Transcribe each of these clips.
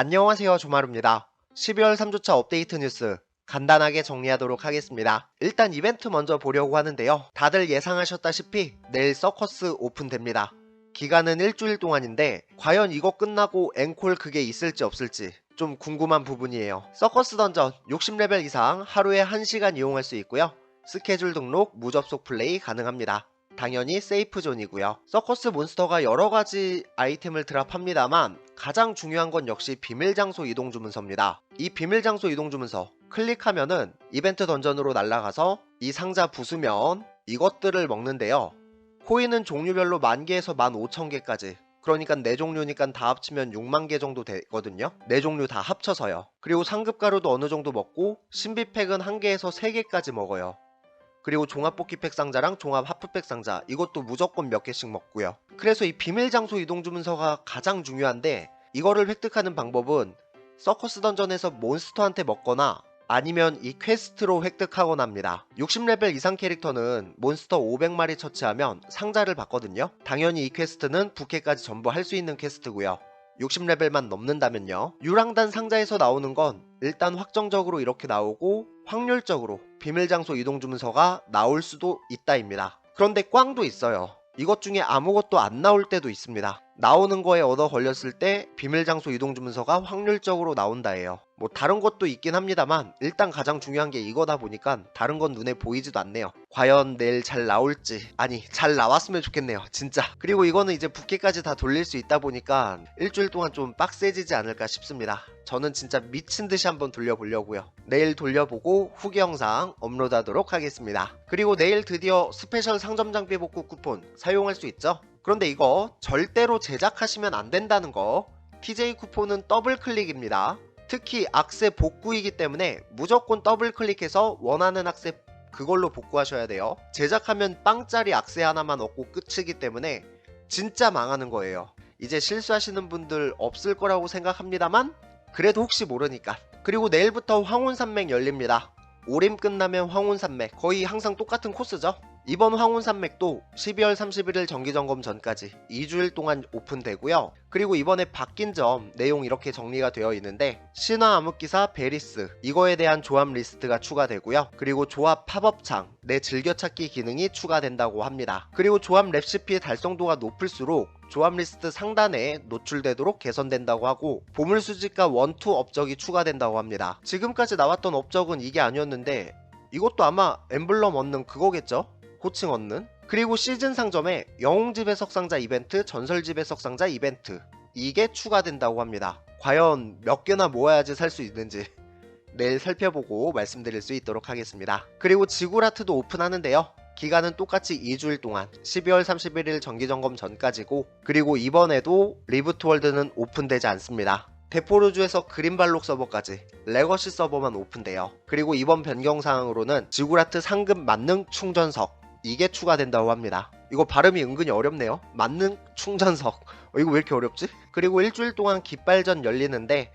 안녕하세요 조마루입니다. 12월 3주차 업데이트 뉴스 간단하게 정리하도록 하겠습니다. 일단 이벤트 먼저 보려고 하는데요. 다들 예상하셨다시피 내일 서커스 오픈됩니다. 기간은 일주일 동안인데 과연 이거 끝나고 앵콜 그게 있을지 없을지 좀 궁금한 부분이에요. 서커스 던전 60레벨 이상 하루에 1시간 이용할 수 있고요. 스케줄 등록, 무접속 플레이 가능합니다. 당연히 세이프 존이고요. 서커스 몬스터가 여러 가지 아이템을 드랍합니다만 가장 중요한 건 역시 비밀 장소 이동 주문서입니다. 이 비밀 장소 이동 주문서 클릭하면은 이벤트 던전으로 날아가서 이 상자 부수면 이것들을 먹는데요. 코인은 종류별로 만 개에서 만 오천 개까지. 그러니까 네 종류니까 다 합치면 6만 개 정도 되거든요. 네 종류 다 합쳐서요. 그리고 상급 가루도 어느 정도 먹고 신비팩은 한 개에서 세 개까지 먹어요. 그리고 종합 뽑기팩 상자랑 종합 하프팩 상자 이것도 무조건 몇 개씩 먹고요. 그래서 이 비밀 장소 이동 주문서가 가장 중요한데 이거를 획득하는 방법은 서커스 던전에서 몬스터한테 먹거나 아니면 이 퀘스트로 획득하거나 합니다. 60레벨 이상 캐릭터는 몬스터 500마리 처치하면 상자를 받거든요. 당연히 이 퀘스트는 부캐까지 전부 할 수 있는 퀘스트고요. 60레벨만 넘는다면요. 유랑단 상자에서 나오는 건 일단 확정적으로 이렇게 나오고 확률적으로 비밀장소 이동 주문서가 나올 수도 있다입니다. 그런데 꽝도 있어요. 이것 중에 아무것도 안 나올 때도 있습니다. 나오는 거에 얻어 걸렸을 때 비밀 장소 이동 주문서가 확률적으로 나온다예요. 뭐 다른 것도 있긴 합니다만 일단 가장 중요한 게 이거다 보니까 다른 건 눈에 보이지도 않네요. 과연 내일 잘 나올지 아니 잘 나왔으면 좋겠네요. 진짜. 그리고 이거는 이제 부캐까지 다 돌릴 수 있다 보니까 일주일 동안 좀 빡세지지 않을까 싶습니다. 저는 진짜 미친 듯이 한번 돌려보려고요. 내일 돌려보고 후기 영상 업로드하도록 하겠습니다. 그리고 내일 드디어 스페셜 상점 장비 복구 쿠폰 사용할 수 있죠? 그런데 이거 절대로 제작하시면 안 된다는 거 TJ 쿠폰은 더블 클릭입니다. 특히 악세 복구이기 때문에 무조건 더블 클릭해서 원하는 악세 그걸로 복구하셔야 돼요. 제작하면 빵짜리 악세 하나만 얻고 끝이기 때문에 진짜 망하는 거예요. 이제 실수하시는 분들 없을 거라고 생각합니다만 그래도 혹시 모르니까. 그리고 내일부터 황혼산맥 열립니다. 오림 끝나면 황혼산맥 거의 항상 똑같은 코스죠. 이번 황혼산맥도 12월 31일 정기점검 전까지 2주일 동안 오픈되고요. 그리고 이번에 바뀐 점 내용 이렇게 정리가 되어 있는데 신화 암흑기사 베리스 이거에 대한 조합 리스트가 추가되고요. 그리고 조합 팝업창 내 즐겨찾기 기능이 추가된다고 합니다. 그리고 조합 랩시피의 달성도가 높을수록 조합 리스트 상단에 노출되도록 개선된다고 하고 보물 수집과 원투 업적이 추가된다고 합니다. 지금까지 나왔던 업적은 이게 아니었는데 이것도 아마 엠블럼 얻는 그거겠죠? 호칭 얻는 그리고 시즌 상점에 영웅집의 석상자 이벤트, 전설집의 석상자 이벤트 이게 추가된다고 합니다. 과연 몇 개나 모아야지 살 수 있는지 내일 살펴보고 말씀드릴 수 있도록 하겠습니다. 그리고 지구라트도 오픈하는데요. 기간은 똑같이 2주일 동안 12월 31일 정기점검 전까지고 그리고 이번에도 리부트 월드는 오픈되지 않습니다. 데포르주에서 그린발록 서버까지 레거시 서버만 오픈돼요. 그리고 이번 변경사항으로는 지구라트 상급 만능 충전석 이게 추가된다고 합니다. 이거 발음이 은근히 어렵네요. 만능 충전석. 어, 이거 왜 이렇게 어렵지? 그리고 일주일 동안 깃발전 열리는데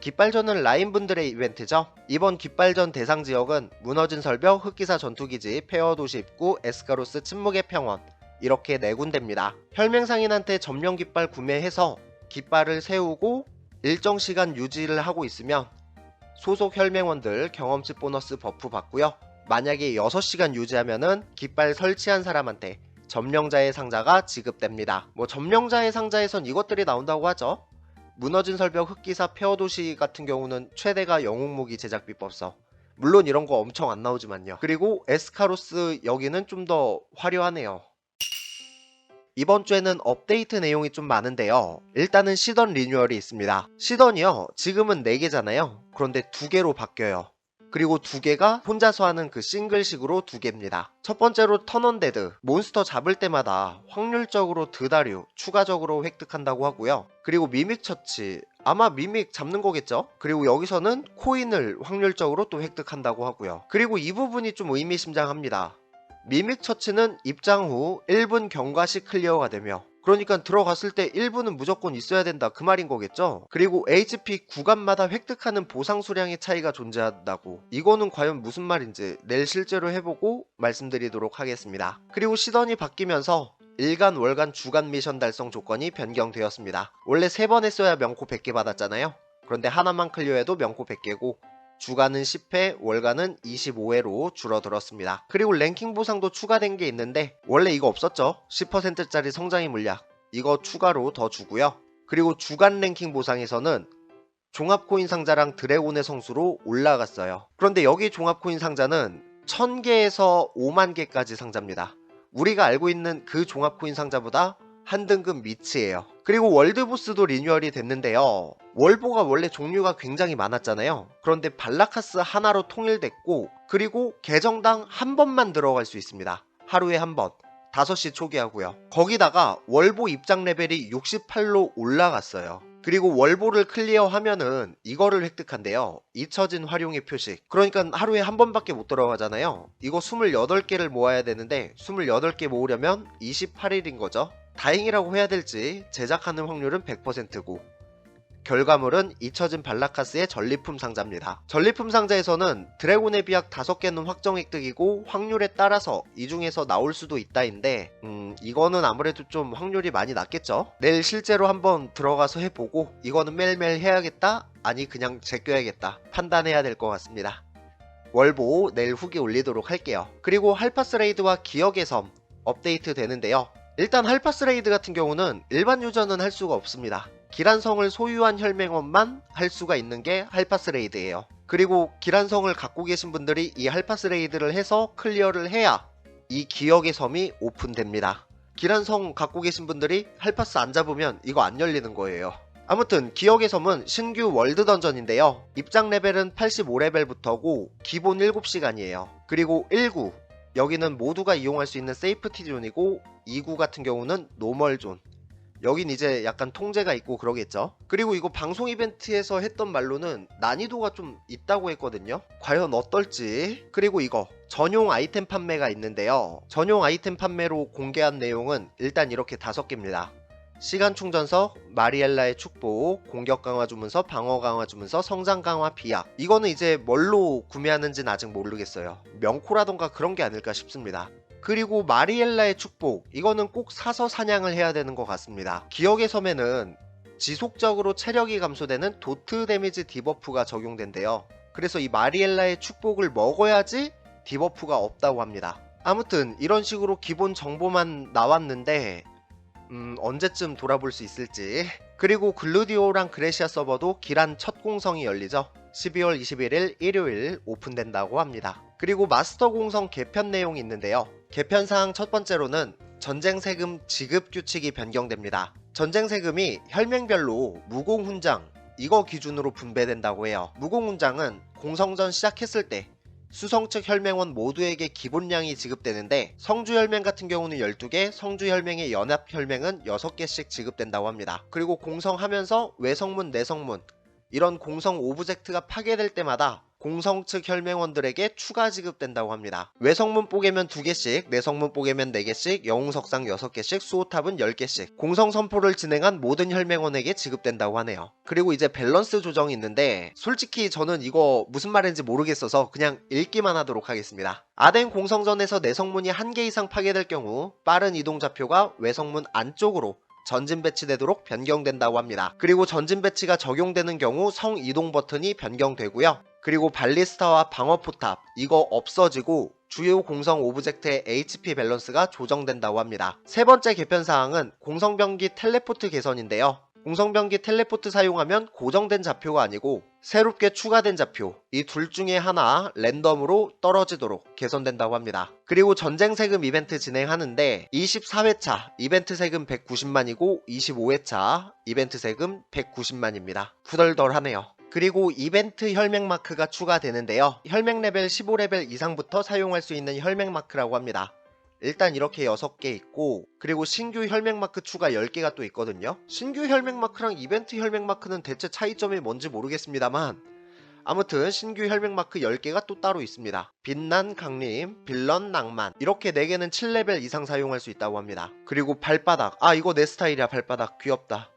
깃발전은 라인분들의 이벤트죠. 이번 깃발전 대상 지역은 무너진 설벽, 흑기사 전투기지, 페어도시 입구, 에스카로스 침묵의 평원 이렇게 네 군데입니다. 혈맹상인한테 점령 깃발 구매해서 깃발을 세우고 일정 시간 유지를 하고 있으면 소속 혈맹원들 경험치 보너스 버프 받고요. 만약에 6시간 유지하면은 깃발 설치한 사람한테 점령자의 상자가 지급됩니다. 뭐 점령자의 상자에선 이것들이 나온다고 하죠. 무너진 설벽 흑기사 페어도시 같은 경우는 최대가 영웅무기 제작 비법서. 물론 이런 거 엄청 안 나오지만요. 그리고 에스카로스 여기는 좀 더 화려하네요. 이번 주에는 업데이트 내용이 좀 많은데요. 일단은 시던 리뉴얼이 있습니다. 시던이요. 지금은 4개잖아요. 그런데 2개로 바뀌어요. 그리고 두 개가 혼자서 하는 그 싱글식으로 두 개입니다. 첫 번째로 턴언데드 몬스터 잡을 때마다 확률적으로 드다류 추가적으로 획득한다고 하고요. 그리고 미믹 처치 아마 미믹 잡는 거겠죠? 그리고 여기서는 코인을 확률적으로 또 획득한다고 하고요. 그리고 이 부분이 좀 의미심장합니다. 미믹 처치는 입장 후 1분 경과시 클리어가 되며 그러니까 들어갔을 때 1분은 무조건 있어야 된다 그 말인 거겠죠? 그리고 HP 구간마다 획득하는 보상 수량의 차이가 존재한다고 이거는 과연 무슨 말인지 내일 실제로 해보고 말씀드리도록 하겠습니다. 그리고 시던이 바뀌면서 일간, 월간, 주간 미션 달성 조건이 변경되었습니다. 원래 3번 했어야 명코 100개 받았잖아요. 그런데 하나만 클리어해도 명코 100개고 주간은 10회, 월간은 25회로 줄어들었습니다. 그리고 랭킹 보상도 추가된 게 있는데 원래 이거 없었죠? 10%짜리 성장의 물약 이거 추가로 더 주고요. 그리고 주간 랭킹 보상에서는 종합코인 상자랑 드래곤의 성수로 올라갔어요. 그런데 여기 종합코인 상자는 1000개에서 5만 개까지 상자입니다. 우리가 알고 있는 그 종합코인 상자보다 한 등급 밑이에요. 그리고 월드보스도 리뉴얼이 됐는데요. 월보가 원래 종류가 굉장히 많았잖아요. 그런데 발라카스 하나로 통일됐고 그리고 계정당 한 번만 들어갈 수 있습니다. 하루에 한 번. 5시 초기하고요. 거기다가 월보 입장 레벨이 68로 올라갔어요. 그리고 월보를 클리어하면은 이거를 획득한대요. 잊혀진 활용의 표식. 그러니까 하루에 한 번밖에 못 들어가잖아요. 이거 28개를 모아야 되는데 28개 모으려면 28일인 거죠. 다행이라고 해야 될지 제작하는 확률은 100%고 결과물은 잊혀진 발라카스의 전리품 상자입니다. 전리품 상자에서는 드래곤의 비약 5개는 확정 획득이고 확률에 따라서 이 중에서 나올 수도 있다인데 음 이거는 아무래도 좀 확률이 많이 낮겠죠? 내일 실제로 한번 들어가서 해보고 이거는 매일매일 해야겠다? 아니 그냥 제껴야겠다 판단해야 될 것 같습니다. 월보 내일 후기 올리도록 할게요. 그리고 할파스 레이드와 기억의 섬 업데이트 되는데요. 일단 할파스 레이드 같은 경우는 일반 유저는 할 수가 없습니다. 기란성을 소유한 혈맹원만 할 수가 있는 게 할파스 레이드예요. 그리고 기란성을 갖고 계신 분들이 이 할파스 레이드를 해서 클리어를 해야 이 기억의 섬이 오픈됩니다. 기란성 갖고 계신 분들이 할파스 안 잡으면 이거 안 열리는 거예요. 아무튼 기억의 섬은 신규 월드 던전인데요. 입장 레벨은 85레벨부터고 기본 7시간이에요. 그리고 1구 여기는 모두가 이용할 수 있는 세이프티 존이고 2구 같은 경우는 노멀 존. 여긴 이제 약간 통제가 있고 그러겠죠. 그리고 이거 방송 이벤트에서 했던 말로는 난이도가 좀 있다고 했거든요. 과연 어떨지. 그리고 이거 전용 아이템 판매가 있는데요. 전용 아이템 판매로 공개한 내용은 일단 이렇게 다섯 개입니다. 시간 충전석, 마리엘라의 축복, 공격 강화 주문서, 방어 강화 주문서, 성장 강화 비약. 이거는 이제 뭘로 구매하는지는 아직 모르겠어요. 명코라던가 그런 게 아닐까 싶습니다. 그리고 마리엘라의 축복. 이거는 꼭 사서 사냥을 해야 되는 것 같습니다. 기억의 섬에는 지속적으로 체력이 감소되는 도트 데미지 디버프가 적용된대요. 그래서 이 마리엘라의 축복을 먹어야지 디버프가 없다고 합니다. 아무튼 이런 식으로 기본 정보만 나왔는데 음, 언제쯤 돌아볼 수 있을지. 그리고 글루디오랑 그레시아 서버도 기란 첫 공성이 열리죠. 12월 21일 일요일 오픈된다고 합니다. 그리고 마스터 공성 개편 내용이 있는데요. 개편 사항 첫 번째로는 전쟁 세금 지급 규칙이 변경됩니다. 전쟁 세금이 혈맹별로 무공 훈장 이거 기준으로 분배된다고 해요. 무공 훈장은 공성전 시작했을 때 수성 측 혈맹원 모두에게 기본량이 지급되는데 성주 혈맹 같은 경우는 12개, 성주 혈맹의 연합 혈맹은 6개씩 지급된다고 합니다. 그리고 공성하면서 외성문, 내성문 이런 공성 오브젝트가 파괴될 때마다 공성 측 혈맹원들에게 추가 지급된다고 합니다. 외성문 뽀개면 2개씩, 내성문 뽀개면 4개씩, 영웅석상 6개씩, 수호탑은 10개씩, 공성 선포를 진행한 모든 혈맹원에게 지급된다고 하네요. 그리고 이제 밸런스 조정이 있는데 솔직히 저는 이거 무슨 말인지 모르겠어서 그냥 읽기만 하도록 하겠습니다. 아덴 공성전에서 내성문이 1개 이상 파괴될 경우 빠른 이동 좌표가 외성문 안쪽으로 전진 배치되도록 변경된다고 합니다. 그리고 전진 배치가 적용되는 경우 성 이동 버튼이 변경되고요. 그리고 발리스타와 방어 포탑 이거 없어지고 주요 공성 오브젝트의 HP 밸런스가 조정된다고 합니다. 세 번째 개편 사항은 공성병기 텔레포트 개선인데요. 공성병기 텔레포트 사용하면 고정된 좌표가 아니고 새롭게 추가된 좌표 이 둘 중에 하나 랜덤으로 떨어지도록 개선된다고 합니다. 그리고 전쟁 세금 이벤트 진행하는데 24회차 이벤트 세금 190만이고 25회차 이벤트 세금 190만입니다. 후덜덜하네요. 그리고 이벤트 혈맹 마크가 추가되는데요. 혈맹 레벨 15레벨 이상부터 사용할 수 있는 혈맹 마크라고 합니다. 일단 이렇게 6개 있고 그리고 신규 혈맹 마크 추가 10개가 또 있거든요. 신규 혈맹 마크랑 이벤트 혈맹 마크는 대체 차이점이 뭔지 모르겠습니다만 아무튼 신규 혈맹 마크 10개가 또 따로 있습니다. 빛난 강림, 빌런 낭만 이렇게 4개는 7레벨 이상 사용할 수 있다고 합니다. 그리고 발바닥 아 이거 내 스타일이야 발바닥 귀엽다.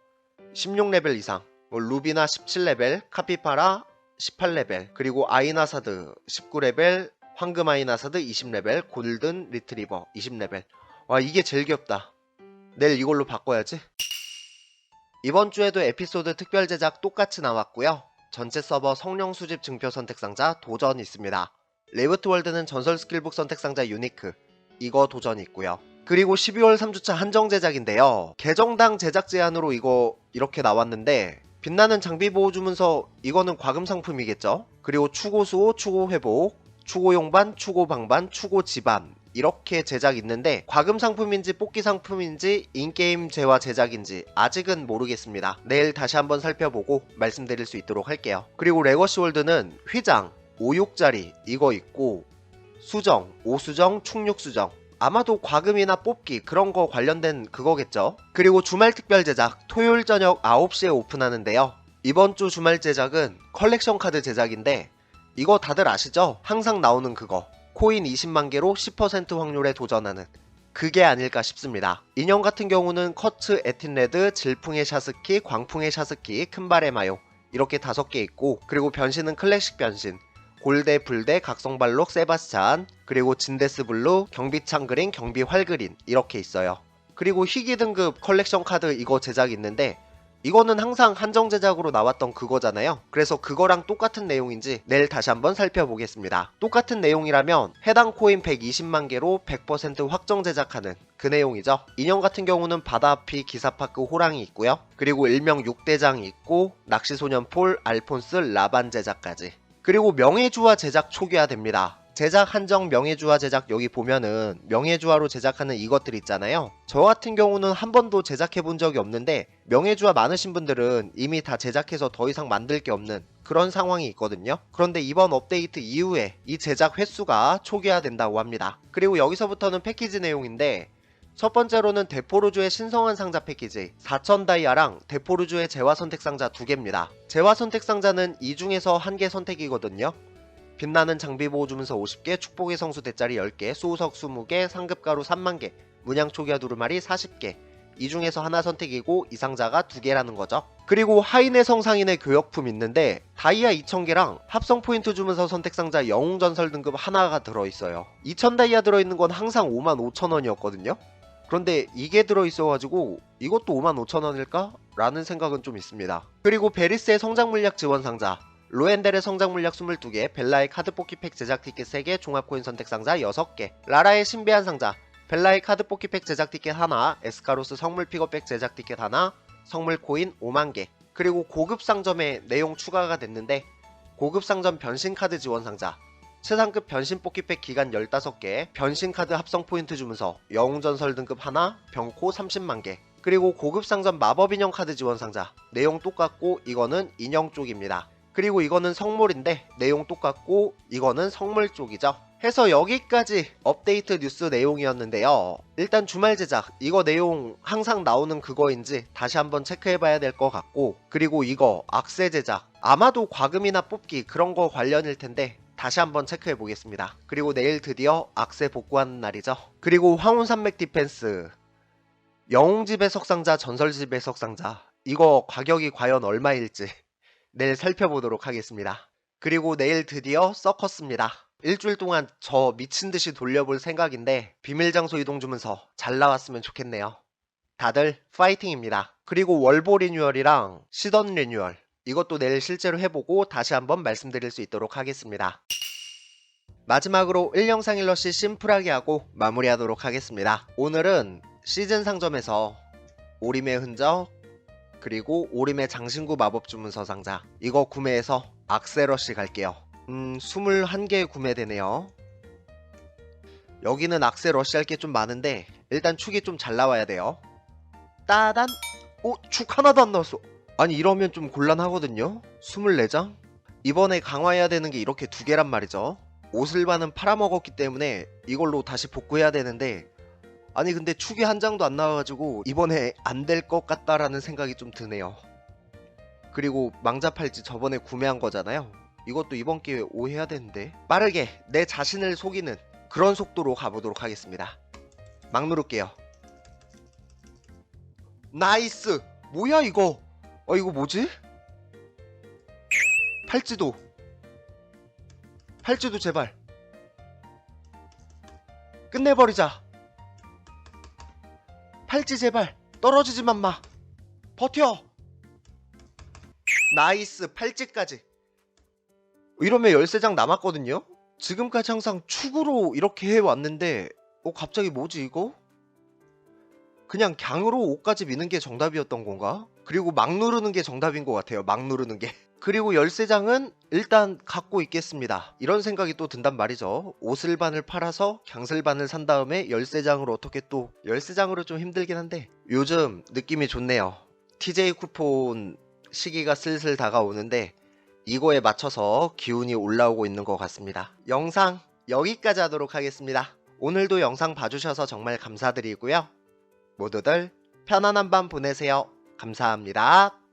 16레벨 이상 뭐 루비나 17레벨, 카피파라 18레벨, 그리고 아이나사드 19레벨, 황금 아이나사드 20레벨, 골든 리트리버 20레벨. 와 이게 제일 귀엽다. 내일 이걸로 바꿔야지. 이번 주에도 에피소드 특별 제작 똑같이 나왔고요. 전체 서버 성령 수집 증표 선택 상자 도전 있습니다. 레이브트 월드는 전설 스킬북 선택 상자 유니크 이거 도전이 있고요. 그리고 12월 3주차 한정 제작인데요. 계정당 제작 제한으로 이거 이렇게 나왔는데 빛나는 장비 보호 주문서 이거는 과금 상품이겠죠. 그리고 추고 수호, 추고 회복, 추고 용반, 추고 방반, 추고 지반 이렇게 제작 있는데 과금 상품인지 뽑기 상품인지 인게임 재화 제작인지 아직은 모르겠습니다. 내일 다시 한번 살펴보고 말씀드릴 수 있도록 할게요. 그리고 레거시 월드는 휘장 5육짜리 이거 있고 수정, 오수정, 충육수정 아마도 과금이나 뽑기 그런 거 관련된 그거겠죠. 그리고 주말 특별 제작 토요일 저녁 9시에 오픈하는데요. 이번 주 주말 제작은 컬렉션 카드 제작인데 이거 다들 아시죠? 항상 나오는 그거. 코인 20만 개로 10% 확률에 도전하는 그게 아닐까 싶습니다. 인형 같은 경우는 커츠, 에틴레드, 질풍의 샤스키, 광풍의 샤스키, 큰발의 마요 이렇게 다섯 개 있고 그리고 변신은 클래식 변신 골대, 불대, 각성발록, 세바스찬 그리고 진데스 블루, 경비창 그린, 경비 활 그린 이렇게 있어요. 그리고 희귀 등급 컬렉션 카드 이거 제작 있는데 이거는 항상 한정 제작으로 나왔던 그거잖아요. 그래서 그거랑 똑같은 내용인지 내일 다시 한번 살펴보겠습니다. 똑같은 내용이라면 해당 코인 120만 개로 100% 확정 제작하는 그 내용이죠. 인형 같은 경우는 바다피 기사파크 호랑이 있고요. 그리고 일명 6대장이 있고 낚시소년 폴, 알폰스, 라반 제작까지. 그리고 명예주화 제작 초기화됩니다. 제작 한정 명예주화 제작 여기 보면은 명예주화로 제작하는 이것들 있잖아요. 저 같은 경우는 한 번도 제작해 본 적이 없는데 명예주화 많으신 분들은 이미 다 제작해서 더 이상 만들 게 없는 그런 상황이 있거든요. 그런데 이번 업데이트 이후에 이 제작 횟수가 초기화된다고 합니다. 그리고 여기서부터는 패키지 내용인데 첫 번째로는 데포르주의 신성한 상자 패키지 4000 다이아랑 데포르주의 재화 선택 상자 두 개입니다. 재화 선택 상자는 이 중에서 한 개 선택이거든요. 빛나는 장비 보호 주문서 50개, 축복의 성수 대짜리 10개, 수호석 20개, 상급 가루 3만개, 문양 초기화 두루마리 40개. 이 중에서 하나 선택이고 이 상자가 두 개라는 거죠. 그리고 하인의 성상인의 교역품 있는데 다이아 2000개랑 합성 포인트 주문서 선택 상자 영웅 전설 등급 하나가 들어있어요. 2000 다이아 들어있는 건 항상 55,000원이었거든요. 그런데 이게 들어있어가지고 이것도 55,000원일까? 라는 생각은 좀 있습니다. 그리고 베리스의 성장 물약 지원 상자 로엔델의 성장 물약 22개, 벨라의 카드 뽑기 팩 제작 티켓 3개, 종합 코인 선택 상자 6개, 라라의 신비한 상자, 벨라의 카드 뽑기 팩 제작 티켓 하나, 에스카로스 성물 픽업백 제작 티켓 하나, 성물 코인 5만 개, 그리고 고급 상점에 내용 추가가 됐는데 고급 상점 변신 카드 지원 상자, 최상급 변신 뽑기 팩 기간 15개, 변신 카드 합성 포인트 주문서, 영웅 전설 등급 하나, 병코 30만 개, 그리고 고급 상점 마법 인형 카드 지원 상자, 내용 똑같고 이거는 인형 쪽입니다. 그리고 이거는 성물인데 내용 똑같고 이거는 성물 쪽이죠. 해서 여기까지 업데이트 뉴스 내용이었는데요. 일단 주말 제작 이거 내용 항상 나오는 그거인지 다시 한번 체크해봐야 될 것 같고 그리고 이거 악세 제작 아마도 과금이나 뽑기 그런 거 관련일 텐데 다시 한번 체크해 보겠습니다. 그리고 내일 드디어 악세 복구하는 날이죠. 그리고 황혼산맥 디펜스 영웅집의 석상자 전설집의 석상자 이거 가격이 과연 얼마일지 내일 살펴보도록 하겠습니다. 그리고 내일 드디어 서커스입니다. 일주일 동안 저 미친 듯이 돌려볼 생각인데 비밀 장소 이동 주문서 잘 나왔으면 좋겠네요. 다들 파이팅입니다. 그리고 월보 리뉴얼이랑 시던 리뉴얼 이것도 내일 실제로 해보고 다시 한번 말씀드릴 수 있도록 하겠습니다. 마지막으로 1영상 1러시 심플하게 하고 마무리하도록 하겠습니다. 오늘은 시즌 상점에서 오림의 흔적 그리고 오림의 장신구 마법 주문서 상자 이거 구매해서 악세러시 갈게요. 음 21개 구매되네요. 여기는 악세러시 할 게 좀 많은데 일단 축이 좀 잘 나와야 돼요. 따단 오, 축 하나도 안 나왔어. 아니 이러면 좀 곤란하거든요. 24장? 이번에 강화해야 되는 게 이렇게 두 개란 말이죠. 오슬반은 팔아먹었기 때문에 이걸로 다시 복구해야 되는데 아니 근데 축이 한 장도 안 나와가지고 이번에 안 될 것 같다라는 생각이 좀 드네요. 그리고 망자팔찌 저번에 구매한 거잖아요. 이것도 이번 기회에 오해해야 되는데 빠르게 내 자신을 속이는 그런 속도로 가보도록 하겠습니다. 막 누를게요. 나이스! 뭐야 이거? 어 이거 뭐지? 팔찌도 팔찌도 제발 끝내버리자 팔찌 제발. 떨어지지만 마. 버텨. 나이스 팔찌까지. 이러면 13장 남았거든요? 지금까지 항상 축으로 이렇게 해왔는데 어 갑자기 뭐지 이거? 그냥 갱으로 5까지 미는 게 정답이었던 건가? 그리고 막 누르는 게 정답인 것 같아요 막 누르는 게 그리고 13장은 일단 갖고 있겠습니다 이런 생각이 또 든단 말이죠 옷을반을 팔아서 갱슬반을 산 다음에 13장으로 어떻게 또 13장으로 좀 힘들긴 한데 요즘 느낌이 좋네요 TJ 쿠폰 시기가 슬슬 다가오는데 이거에 맞춰서 기운이 올라오고 있는 것 같습니다. 영상 여기까지 하도록 하겠습니다. 오늘도 영상 봐주셔서 정말 감사드리고요. 모두들 편안한 밤 보내세요. 감사합니다.